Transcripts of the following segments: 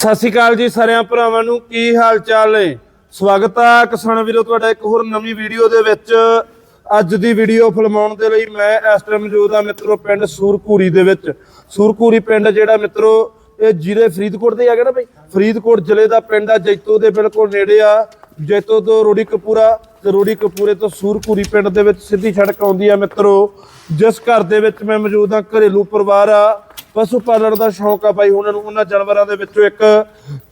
ਸਤਿ ਸ਼੍ਰੀ ਅਕਾਲ ਜੀ ਸਾਰਿਆਂ ਭਰਾਵਾਂ ਨੂੰ, ਕੀ ਹਾਲ ਚਾਲ ਨੇ? ਸਵਾਗਤ ਆ ਕਿਸਾਨ ਵੀਰੋ, ਤੁਹਾਡਾ ਇੱਕ ਹੋਰ ਨਵੀਂ ਵੀਡੀਓ ਦੇ ਵਿੱਚ। ਅੱਜ ਦੀ ਵੀਡੀਓ ਫਿਲਮਾਉਣ ਦੇ ਲਈ ਮੈਂ ਇਸ ਟਾਈਮ ਮੌਜੂਦ ਹਾਂ ਮਿੱਤਰੋ ਪਿੰਡ ਸੂਰਕੂਰੀ ਦੇ ਵਿੱਚ। ਸੂਰਕੂਰੀ ਪਿੰਡ ਜਿਹੜਾ ਮਿੱਤਰੋ, ਇਹ ਜ਼ਿਲ੍ਹੇ ਫਰੀਦਕੋਟ ਦੇ ਹੈਗਾ ਨਾ ਬਈ? ਫਰੀਦਕੋਟ ਜ਼ਿਲ੍ਹੇ ਦਾ ਪਿੰਡ ਆ, ਜੈਤੋ ਦੇ ਬਿਲਕੁਲ ਨੇੜੇ ਆ। ਜੈਤੋ ਤੋਂ ਰੋੜੀ ਕਪੂਰਾ, ਤੇ ਰੋੜੀ ਕਪੂਰੇ ਤੋਂ ਸੂਰਕੂਰੀ ਪਿੰਡ ਦੇ ਵਿੱਚ ਸਿੱਧੀ ਸੜਕ ਆਉਂਦੀ ਆ ਮਿੱਤਰੋ। ਜਿਸ ਘਰ ਦੇ ਵਿੱਚ ਮੈਂ ਮੌਜੂਦ ਹਾਂ ਘਰੇਲੂ ਪਰਿਵਾਰ ਆ। ਪਸ਼ੂ ਪਾਲਣ ਦਾ ਸ਼ੌਂਕ ਆ ਬਾਈ ਉਹਨਾਂ ਨੂੰ ਉਹਨਾਂ ਜਾਨਵਰਾਂ ਦੇ ਵਿੱਚੋਂ ਇੱਕ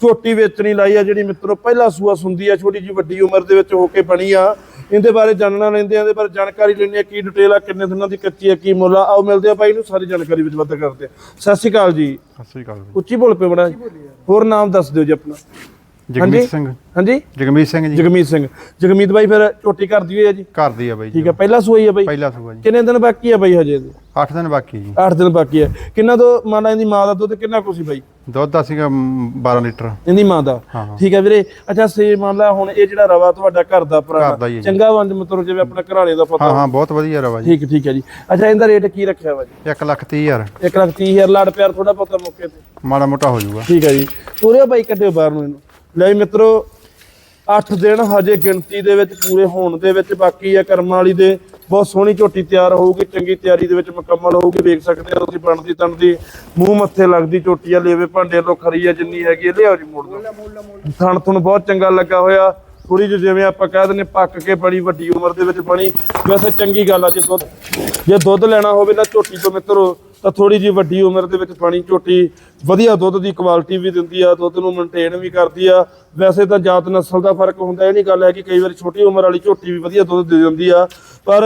ਝੋਟੀ ਵੇਚਣੀ ਲਾਈ ਆ ਜਿਹੜੀ ਮਿੱਤਰੋ ਪਹਿਲਾ ਸੂਆ ਸੁੰਦੀ ਆ ਛੋਟੀ ਜੀ ਵੱਡੀ ਉਮਰ ਦੇ ਵਿੱਚ ਹੋ ਕੇ ਬਣੀ ਆ। ਇਹਦੇ ਬਾਰੇ ਜਾਣਨਾ ਲੈਂਦੇ ਆ ਇਹਦੇ ਬਾਰੇ ਜਾਣਕਾਰੀ ਲੈਣੀ ਆ ਕੀ ਡਿਟੇਲ ਆ ਕਿੰਨੇ ਦਿਨਾਂ ਦੀ ਕੱਚੀ ਆ ਕੀ ਮੁੱਲ ਆ। ਆਓ ਮਿਲਦੇ ਆ ਬਾਈ ਨੂੰ ਸਾਰੀ ਜਾਣਕਾਰੀ ਵਿੱਚ ਵੱਧ ਕਰਦੇ ਆ। ਸਤਿ ਸ਼੍ਰੀ ਅਕਾਲ ਜੀ। ਸਤਿ ਸ੍ਰੀ ਅਕਾਲ। ਉੱਚੀ ਬੋਲ ਪਏ ਬੜਾ। ਹੋਰ ਨਾਮ ਦੱਸ ਦਿਓ ਜੀ ਆਪਣਾ। ਜਗਮੀਤ ਸਿੰਘ। ਹਾਂਜੀ? ਜਗਮੀਤ ਸਿੰਘ ਜੀ। ਜਗਮੀਤ ਸਿੰਘ। ਜਗਮੀਤ ਬਾਈ ਫਿਰ ਝੋਟੀ ਕਰਦੀ ਹੋਈ ਆ ਜੀ? ਘਰ ਦੀ ਆ ਬਾਈ ਠੀਕ ਆ ਪਹਿਲਾ ਸੂਈ ਆ ਬਾਈ? ਪਹਿਲਾ ਸੂਆ ਜੀ। ਕਿੰਨੇ ਦਿਨ ਬਾਕੀ ਆ ਬਾਈ ਹਜੇ? 8 ਦਿਨ ਬਾਕੀ ਜੀ। 8 ਦਿਨ ਬਾਕੀ ਆ। ਕਿੰਨਾ ਤੋਂ ਮਾਨਾ ਇਹਦੀ ਮਾਂ ਦਾ ਦੁੱਧ ਕਿੰਨਾ ਕੁ ਸੀ ਬਾਈ? ਦੁੱਧ ਦਾ ਸੀਗਾ ਮ, 12 ਲੀਟਰ। ਇਹਦੀ ਮਾਂ ਦਾ? ਹਾਂ, ਹਾਂ। ਠੀਕ ਹੈ ਵੀਰੇ। ਅੱਛਾ ਸੇ ਮੰਨ ਲਾ ਹੁਣ ਇਹ ਜਿਹੜਾ ਰਵਾ ਤੁਹਾਡਾ ਘਰ ਦਾ ਪੁਰਾਣਾ। ਹੀ ਹੈ। ਚੰਗਾ ਵੰਜ ਮਤਲਬ ਜਿਵੇਂ ਆਪਣਾ ਘਰਾਣੇ ਦਾ ਹਾਂ ਪਤਾ ਹਾਂ ਬਹੁਤ ਵਧੀਆ ਰਵਾ ਜੀ। ਠੀਕ ਠੀਕ ਹੈ ਜੀ। ਅੱਛਾ ਇਹਦਾ ਰੇਟ ਕੀ ਰੱਖਿਆ ਵਾ ਜੀ? 1 ਲੱਖ 30 ਹਜ਼ਾਰ। 1 ਲੱਖ 30 ਹਜ਼ਾਰ। ਲਾੜ ਪਿਆਰ ਥੋੜਾ ਪਤਾ ਮੌਕੇ ਤੇ। ਮਾੜਾ ਮੋਟਾ ਹੋ ਜਾਊਗਾ। ਠੀਕ ਹੈ ਜੀ। ਪੂਰੇ ਬਾਈ ਕੱਢਿਓ ਬਾਹਰ ਨੂੰ ਇਹਨੂੰ। ਲੈ ਜੀ ਮਿੱਤਰੋ 8 ਦਿਨ ਹਜੇ ਗਿਣਤੀ ਦੇ ਵਿੱਚ ਪੂਰੇ ਹੋਣ ਦੇ ਵਿੱਚ ਬਾਕੀ ਆ ਕਰਮਾਂ ਵਾਲੀ ਦੇ ਬਹੁਤ ਸੋਹਣੀ ਝੋਟੀ ਤਿਆਰ ਹੋਊਗੀ ਚੰਗੀ ਤਿਆਰੀ ਦੇ ਵਿੱਚ ਮੁਕੰਮਲ ਹੋਊਗੀ ਵੇਖ ਸਕਦੇ ਹੋ ਤੁਸੀਂ ਬਣਦੀ ਤਣਦੀ ਮੂੰਹ ਮੱਥੇ ਲੱਗਦੀ ਝੋਟੀ ਆ ਲੇਵੇ ਭਾਂਡੇ ਲੋ ਖਰੀ ਆ ਜਿੰਨੀ ਹੈਗੀ ਆ, ਲਿਆਓ ਜੀ ਮੋੜ ਦੋ ਥਣ ਤੁਹਾਨੂੰ ਬਹੁਤ ਚੰਗਾ ਲੱਗਾ ਹੋਇਆ ਥੋੜੀ ਜਿਹੀ ਜਿਵੇਂ ਆਪਾਂ ਕਹਿ ਦਿੰਦੇ ਪੱਕ ਕੇ ਬੜੀ ਵੱਡੀ ਉਮਰ ਦੇ ਵਿੱਚ ਬਣੀ ਵੈਸੇ ਚੰਗੀ ਗੱਲ ਆ ਜੇ ਦੁੱਧ ਜੇ ਦੁੱਧ ਲੈਣਾ ਹੋਵੇ ਨਾ ਝੋਟੀ ਤੋਂ ਮਿੱਤਰੋ ਤਾਂ ਥੋੜੀ ਜਿਹੀ ਵੱਡੀ ਉਮਰ ਦੇ ਵਿੱਚ ਬਣੀ ਝੋਟੀ ਵਧੀਆ ਦੁੱਧ ਦੀ ਕੁਆਲਿਟੀ ਵੀ ਦਿੰਦੀ ਆ ਦੁੱਧ ਨੂੰ ਮੇਨਟੇਨ ਵੀ ਕਰਦੀ ਆ। ਵੈਸੇ ਤਾਂ ਜਾਤ ਨਸਲ ਦਾ ਫ਼ਰਕ ਹੁੰਦਾ ਇਹ ਨਹੀਂ ਗੱਲ ਹੈ ਕਿ ਕਈ ਵਾਰੀ ਛੋਟੀ ਉਮਰ ਵਾਲੀ ਝੋਟੀ ਵੀ ਵਧੀਆ ਦੁੱਧ ਦੇ ਦਿੰਦੀ ਆ ਪਰ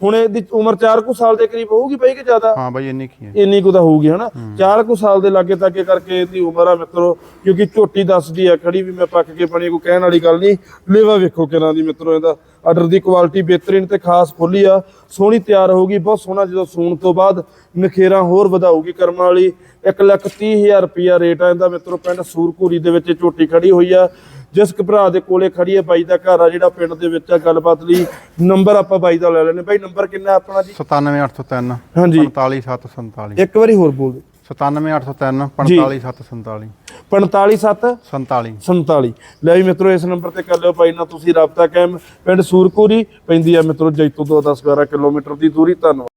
ਹੁਣ ਇਹਦੀ ਉਮਰ 4 ਕੁ ਸਾਲ ਦੇ ਕਰੀਬ ਹੋਊਗੀ ਪਈ ਕਿ ਜ਼ਿਆਦਾ? ਹਾਂ ਬਾਈ ਇੰਨੀ ਕੀ ਹੈ ਇੰਨੀ ਕੁ ਤਾਂ ਹੋਊਗੀ ਹਨਾ? 4 ਕੁ ਸਾਲ ਦੇ ਲਾਗੇ ਤਾਗੇ ਕਰਕੇ ਇਹਦੀ ਉਮਰ ਆ ਮਿੱਤਰੋ ਕਿਉਂਕਿ ਝੋਟੀ ਦੱਸਦੀ ਆ ਖੜੀ ਵੀ ਮੈਂ ਪੱਕ ਕੇ ਬਣੀ ਕੋਈ ਕਹਿਣ ਵਾਲੀ ਗੱਲ ਨਹੀਂ ਲੇਵਾ ਵੇਖੋ ਕਿਨਾਂ ਦੀ ਮਿੱਤਰੋ ਇਹਦਾ। ਆਰਡਰ ਦੀ ਕੁਆਲਿਟੀ ਬਿਹਤਰੀਨ ਤੇ ਖਾਸ ਖੁੱਲੀ ਆ। ਸੋਹਣੀ ਤਿਆਰ ਹੋਊਗੀ ਬਹੁਤ ਸੋਹਣਾ ਜਦੋਂ ਸੂਣ ਤੋਂ ਬਾਅਦ ਨਖੇਰਾ ਹੋਰ ਵਧਾਊਗੀ ਕਰਮਾਂ ਵਾਲੀ। 1 ਲੱਖ 30 ਹਜ਼ਾਰ ਰੁਪਿਆ ਰੇਟ ਆ ਇਹਦਾ। ਮਿੱਤਰੋ ਪਿੰਡ ਸੂਰਪੂਰੀ ਦੇ ਵਿੱਚ ਝੋਟੀ ਖੜੀ ਹੋਈ ਆ। ਜਿਸ ਭਰਾ ਦੇ ਕੋਲੇ ਖੜੀ ਹੈ ਬਾਈ ਦਾ ਘਰ ਆ ਜਿਹੜਾ ਪਿੰਡ ਦੇ ਵਿੱਚ ਆ। ਗੱਲਬਾਤ ਲਈ ਨੰਬਰ ਆਪਾਂ ਬਾਈ ਦਾ ਲੈ ਲੈਣੇ ਬਾਈ ਨੰਬਰ ਕਿੰਨਾ ਆਪਣਾ ਜੀ? 97803 ਹਾਂਜੀ। 45747 ਇੱਕ ਵਾਰੀ ਹੋਰ ਬੋਲ ਦਿਓ। 97803 ਜੀ। 45747 457 47 47 ਲੈ ਵੀ ਮਿੱਤਰੋ ਇਸ ਨੰਬਰ ਤੇ ਕਰ ਲਿਓ ਭਾਈ ਨਾਲ ਤੁਸੀਂ ਰਾਬਤਾ ਕਾਇਮ। ਪਿੰਡ ਸੂਰਕੂਰੀ ਪੈਂਦੀ ਆ ਮਿੱਤਰੋ ਜੈਤੋ ਤੋਂ 10 12 ਕਿਲੋਮੀਟਰ ਦੀ ਦੂਰੀ। ਧੰਨਵਾਦ।